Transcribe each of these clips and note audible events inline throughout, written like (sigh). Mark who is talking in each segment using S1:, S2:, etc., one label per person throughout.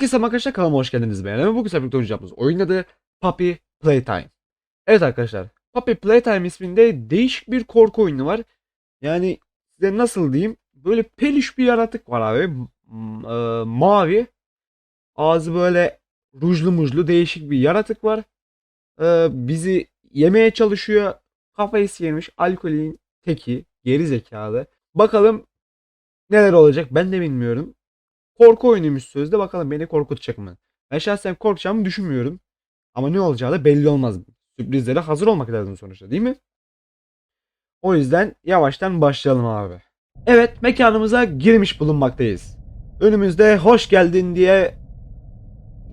S1: Herkese arkadaşlar kanalıma hoş geldiniz. Ben Eren. Bugün sizlerle birlikte oynayacağımız oyunun adı Puppy Playtime. Evet arkadaşlar. Puppy Playtime isminde değişik bir korku oyunu var. Yani size nasıl diyeyim? Böyle peluş bir yaratık var abi. E, mavi. Ağzı böyle rujlu mujlu değişik bir yaratık var. E, bizi yemeye çalışıyor. Kafayı sıyırmış alkolün teki. Geri zekalı. Bakalım neler olacak ben de bilmiyorum korku oyunuymuş sözde. Bakalım beni korkutacak mı? Ben şahsen korkacağımı düşünmüyorum. Ama ne olacağı da belli olmaz. Sürprizlere hazır olmak lazım sonuçta değil mi? O yüzden yavaştan başlayalım abi. Evet mekanımıza girmiş bulunmaktayız. Önümüzde hoş geldin diye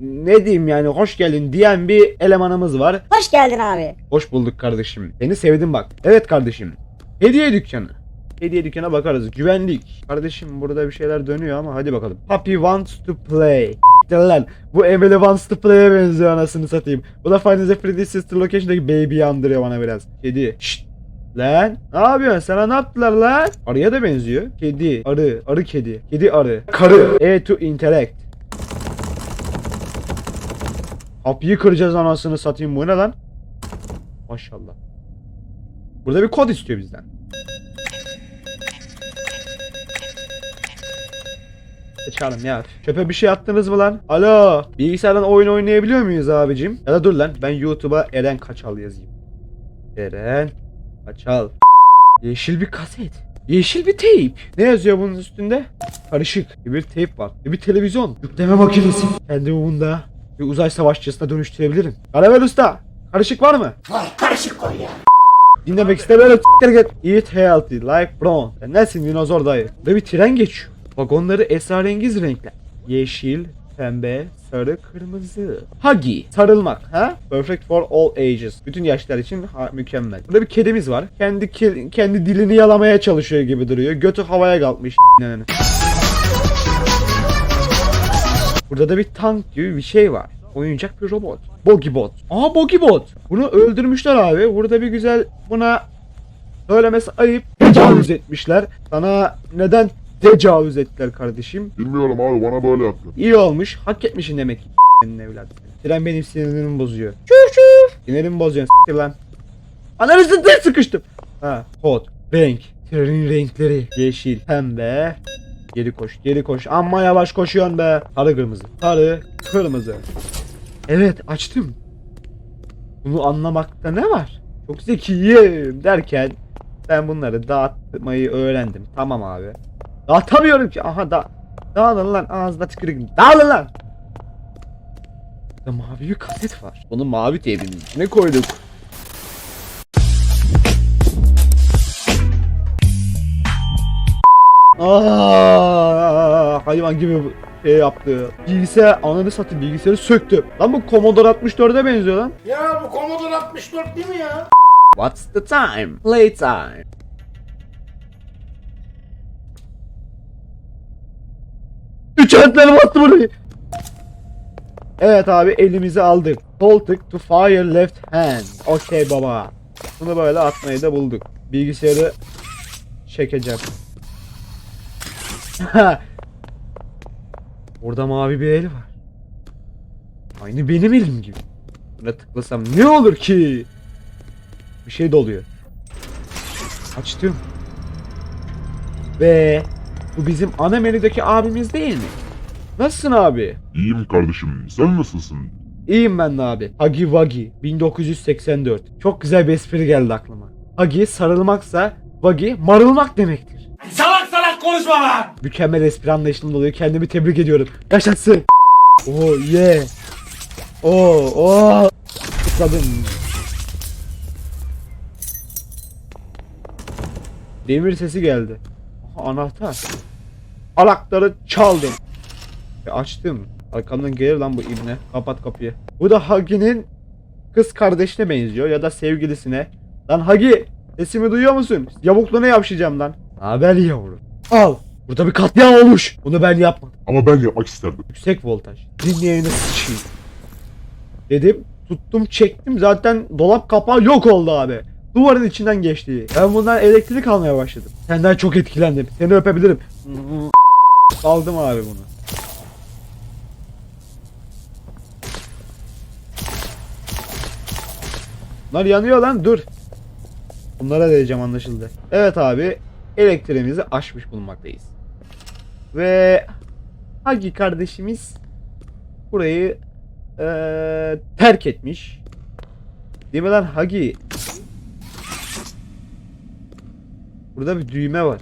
S1: ne diyeyim yani hoş geldin diyen bir elemanımız var.
S2: Hoş geldin abi.
S1: Hoş bulduk kardeşim. Seni sevdim bak. Evet kardeşim. Hediye dükkanı. Hediye dükkana bakarız. Güvenlik. Kardeşim burada bir şeyler dönüyor ama hadi bakalım. Puppy wants to play. lan. Bu Emily wants to play'e benziyor anasını satayım. Bu da Final Freddy Sister Location'daki baby'yi andırıyor bana biraz. Kedi. Şşt. Lan ne yapıyorsun? Sana ne yaptılar lan? Arıya da benziyor. Kedi, arı, arı kedi, kedi arı, karı. E to interact. Kapıyı kıracağız anasını satayım bu ne lan? Maşallah. Burada bir kod istiyor bizden. Çıkalım ya. Çöpe bir şey attınız mı lan? Alo. Bilgisayardan oyun oynayabiliyor muyuz abicim? Ya da dur lan ben YouTube'a Eren Kaçal yazayım. Eren Kaçal. Yeşil bir kaset. Yeşil bir teyp. Ne yazıyor bunun üstünde? Karışık. Bir teyp var. Bir televizyon. Yükleme makinesi. Kendimi bunda bir uzay savaşçısına dönüştürebilirim. Karavel Usta. Karışık var mı?
S2: Var karışık koy ya.
S1: Dinlemek istemiyorum. Git. Eat healthy like brown. Sen nesin dinozor dayı? Ve bir tren geçiyor. Vagonları esrarengiz renkler. Yeşil, pembe, sarı, kırmızı. Huggy. Sarılmak. Ha? Perfect for all ages. Bütün yaşlar için ha, mükemmel. Burada bir kedimiz var. Kendi ke- kendi dilini yalamaya çalışıyor gibi duruyor. Götü havaya kalkmış. (laughs) Burada da bir tank gibi bir şey var. Oyuncak bir robot. Bogibot. Aa Bogibot. Bunu öldürmüşler abi. Burada bir güzel buna söylemesi ayıp. Tecavüz etmişler. Sana neden tecavüz ettiler kardeşim?
S3: Bilmiyorum abi bana böyle yaptı.
S1: İyi olmuş. Hak etmişsin demek ki. Senin evlat. Tren benim sinirlerimi bozuyor. Şur şur. Sinirimi bozuyorsun. S**tir lan. Ananı s**tir sıkıştım. Ha kod. Renk. Trenin renkleri. Yeşil. Pembe. Geri koş. Geri koş. Amma yavaş koşuyorsun be. Sarı kırmızı. Sarı kırmızı. Evet açtım. Bunu anlamakta ne var? Çok zekiyim derken ben bunları dağıtmayı öğrendim. Tamam abi. Dağıtamıyorum ki. Aha da dağılın lan ağzına tükürük. Dağılın lan. Burada mavi bir kaset var. Bunu mavi teybinin içine koyduk. Aa, hayvan gibi şey yaptı. Bilgisayar ananı satayım bilgisayarı söktü. Lan bu Commodore 64'e benziyor lan.
S2: Ya bu Commodore 64 değil mi ya?
S1: What's the time? Playtime. Üç harfleri bastı burayı. Evet abi elimizi aldık. Sol tık to fire left hand. Okey baba. Bunu böyle atmayı da bulduk. Bilgisayarı çekeceğim. (laughs) Orada mavi bir el var. Aynı benim elim gibi. Buna tıklasam ne olur ki? Bir şey doluyor. Açtım. Ve bu bizim ana menüdeki abimiz değil mi? Nasılsın abi?
S3: İyiyim kardeşim. Sen nasılsın?
S1: İyiyim ben de abi. Huggy Wuggy 1984. Çok güzel bir espri geldi aklıma. Huggy sarılmaksa Wuggy marılmak demektir.
S2: Salak salak konuşma lan.
S1: Mükemmel espri anlayışım dolayı kendimi tebrik ediyorum. Yaşasın. Oh yeah. Oh oh. Tıkladım. Demir sesi geldi. Anahtar. Anahtarı çaldım. Ve açtım. Arkamdan gelir lan bu ibne. Kapat kapıyı. Bu da Hagi'nin kız kardeşine benziyor ya da sevgilisine. Lan Hagi sesimi duyuyor musun? Yavukluğuna yapışacağım lan. Haber yavrum. Al. Burada bir katliam olmuş. Bunu ben yapmadım.
S3: Ama ben yapmak isterdim.
S1: Yüksek voltaj. Dinleyene sıçayım. Dedim. Tuttum çektim zaten dolap kapağı yok oldu abi duvarın içinden geçtiği. Ben bundan elektrik almaya başladım. Senden çok etkilendim. Seni öpebilirim. (laughs) Aldım abi bunu. Bunlar yanıyor lan dur. Bunlara vereceğim anlaşıldı. Evet abi elektriğimizi aşmış bulunmaktayız. Ve Hagi kardeşimiz burayı ee, terk etmiş. Değil mi lan Hagi? Burada bir düğme var.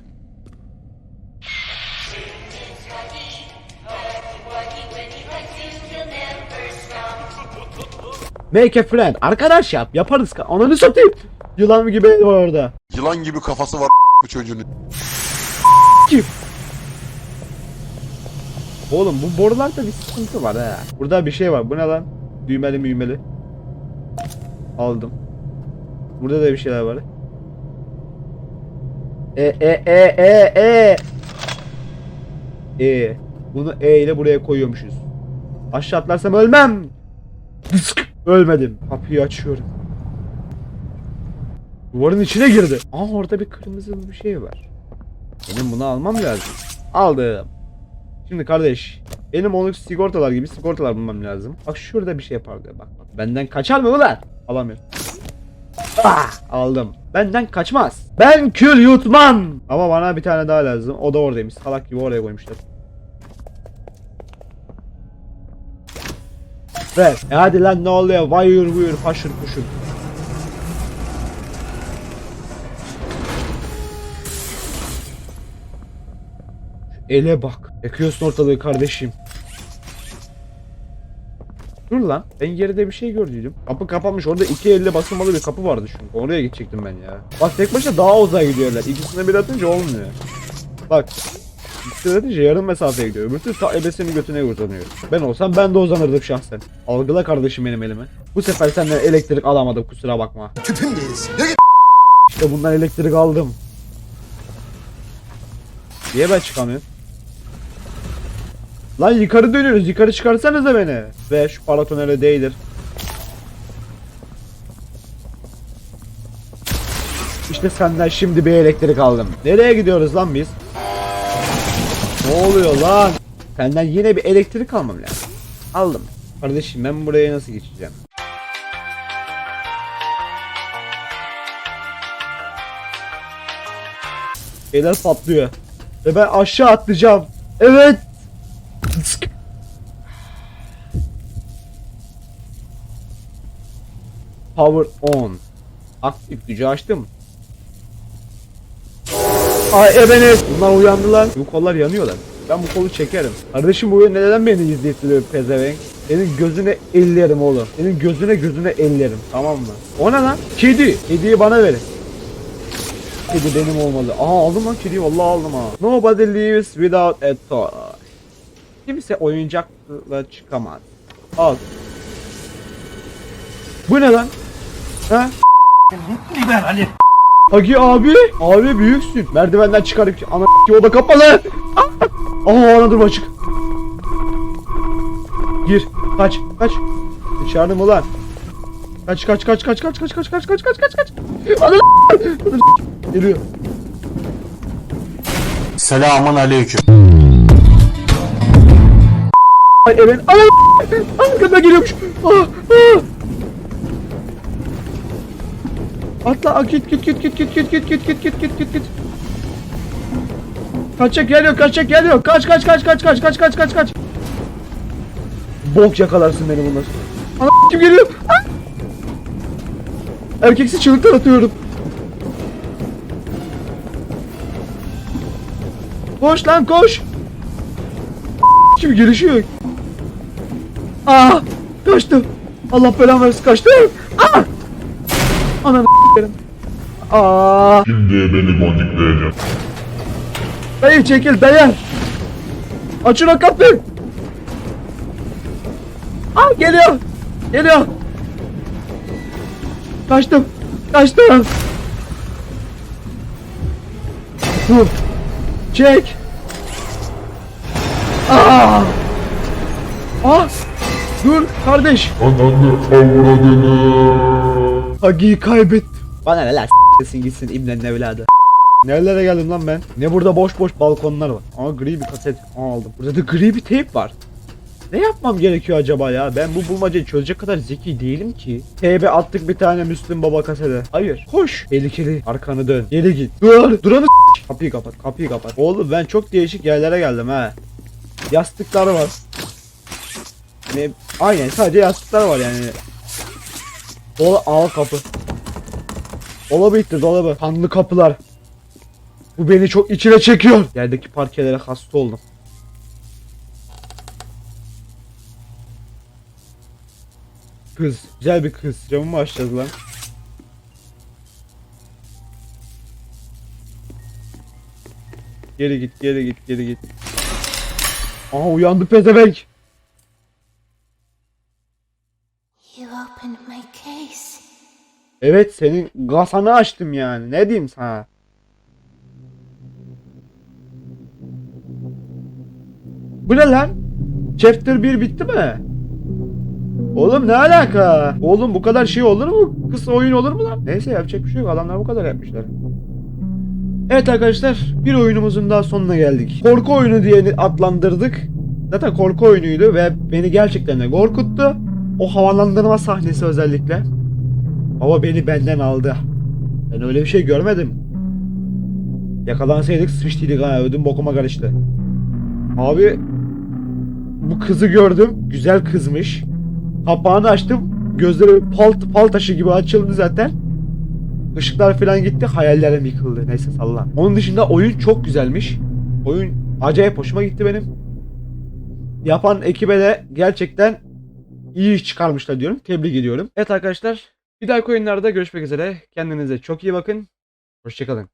S1: Make a friend. Arkadaş yap. Yaparız. Ananı satayım. Yılan gibi var orada.
S4: Yılan gibi kafası var bu çocuğun.
S1: Kim? Oğlum bu borularda bir sıkıntı var ha. Burada bir şey var. Bu ne lan? Düğmeli müğmeli. Aldım. Burada da bir şeyler var. E e e e e. E. Bunu E ile buraya koyuyormuşuz. Aşağı atlarsam ölmem. Ölmedim. Kapıyı açıyorum. Duvarın içine girdi. Aa orada bir kırmızı bir şey var. Benim bunu almam lazım. Aldım. Şimdi kardeş benim onu sigortalar gibi sigortalar bulmam lazım. Bak şurada bir şey yapardı. Bak bak. Benden kaçar mı ulan? Alamıyorum. Ah, aldım. Benden kaçmaz. Ben kül yutmam. Ama bana bir tane daha lazım. O da oradaymış. Salak gibi oraya koymuşlar. Ver. E hadi lan ne oluyor? Vayır vuyur paşır puşur. Ele bak. Yakıyorsun ortalığı kardeşim. Dur lan. Ben geride bir şey gördüydüm. Kapı kapanmış. Orada iki elle basılmalı bir kapı vardı çünkü. Oraya gidecektim ben ya. Bak tek başına daha uzağa gidiyorlar. İkisine bir atınca olmuyor. Bak. İkisine atınca yarım mesafeye gidiyor. Öbür türlü ta ebesinin götüne uzanıyor. Ben olsam ben de uzanırdım şahsen. Algıla kardeşim benim elime. Bu sefer senden elektrik alamadım kusura bakma.
S4: Tüpün değilsin.
S1: İşte bundan elektrik aldım. Niye ben çıkamıyorum? Lan yukarı dönüyoruz. Yukarı çıkarsanıza beni. Ve şu paratonele değdir. İşte senden şimdi bir elektrik aldım. Nereye gidiyoruz lan biz? Ne oluyor lan? Senden yine bir elektrik almam lazım. Aldım. Kardeşim ben buraya nasıl geçeceğim? Şeyler patlıyor. Ve ben aşağı atlayacağım. Evet. Tısk. Power on. Aktif gücü açtım. Ay ebeniz. Bunlar uyandılar. Bu kollar yanıyorlar. Ben bu kolu çekerim. Kardeşim bu oyun neden beni izleyip duruyor pezevenk? Senin gözüne ellerim oğlum. Senin gözüne gözüne ellerim. Tamam mı? O ne lan? Kedi. Kediyi bana verin. Kedi benim olmalı. Aha aldım lan kediyi vallahi aldım ha. Nobody lives without a toy. Kimse oyuncakla çıkamaz. Al. Bu ne lan? Ha?
S2: Biber Ali.
S1: Agi abi. Abi büyüksün. Merdivenden çıkarıp ana yolda kapalı. Ah! Aha ana dur açık. Gir. Kaç. Kaç. Dışarıda mı lan? Kaç kaç kaç kaç kaç kaç kaç kaç kaç kaç kaç kaç. Ana Geliyor.
S4: Selamun aleyküm.
S1: Ay evet. Ay arkadan geliyormuş. Ah, ah. Atla ah, git git git git git git git git git git git git git. Kaçacak geliyor kaçacak geliyor. Kaç kaç kaç kaç kaç kaç kaç kaç kaç. Bok yakalarsın beni bunlar. Ana kim geliyor? Ah! Erkeksi çığlıklar atıyorum. Koş lan koş. Kim gelişiyor? Ah! Kaçtım. Allah belamı versin kaçtım. Ah! Ananı s**erim. Aa!
S3: Şimdi beni gondikleyeceğim.
S1: Dayı çekil dayı. Açın o kapıyı. Ah geliyor. Geliyor. Kaçtım. Kaçtım. Dur. Çek. Ah. Ah. Dur kardeş.
S3: Ananı avradını.
S1: Hagi'yi kaybettim. Bana ne lan s**esin gitsin İbne'nin evladı. Nerelere geldim lan ben? Ne burada boş boş balkonlar var. Aa gri bir kaset Aa, aldım. Burada da gri bir teyp var. Ne yapmam gerekiyor acaba ya? Ben bu bulmacayı çözecek kadar zeki değilim ki. TB attık bir tane Müslüm Baba kasede. Hayır. Koş. Tehlikeli. Arkanı dön. Geri git. Dur. Duranı Kapıyı kapat. Kapıyı kapat. Oğlum ben çok değişik yerlere geldim ha. Yastıklar var. Ne? Aynen sadece yastıklar var yani. Dola al kapı. Dolabı itti dolabı. Kanlı kapılar. Bu beni çok içine çekiyor. Yerdeki parkelere hasta oldum. Kız. Güzel bir kız. Camımı açacağız lan. Geri git, geri git, geri git. Aha uyandı pezevenk. Evet senin kafanı açtım yani. Ne diyeyim sana? Bu ne lan? Chapter 1 bitti mi? Oğlum ne alaka? Oğlum bu kadar şey olur mu? Kısa oyun olur mu lan? Neyse yapacak bir şey yok. Adamlar bu kadar yapmışlar. Evet arkadaşlar bir oyunumuzun daha sonuna geldik. Korku oyunu diye adlandırdık. Zaten korku oyunuydu ve beni gerçekten de korkuttu. O havalandırma sahnesi özellikle. Baba beni benden aldı. Ben öyle bir şey görmedim. Yakalansaydık sıçtıydık ha ödüm bokuma karıştı. Abi bu kızı gördüm. Güzel kızmış. Kapağını açtım. Gözleri pal, pal taşı gibi açıldı zaten. Işıklar falan gitti. Hayallerim yıkıldı. Neyse salla. Onun dışında oyun çok güzelmiş. Oyun acayip hoşuma gitti benim. Yapan ekibe de gerçekten iyi iş çıkarmışlar diyorum. Tebrik ediyorum. Evet arkadaşlar bir dahaki oyunlarda görüşmek üzere. Kendinize çok iyi bakın. Hoşçakalın.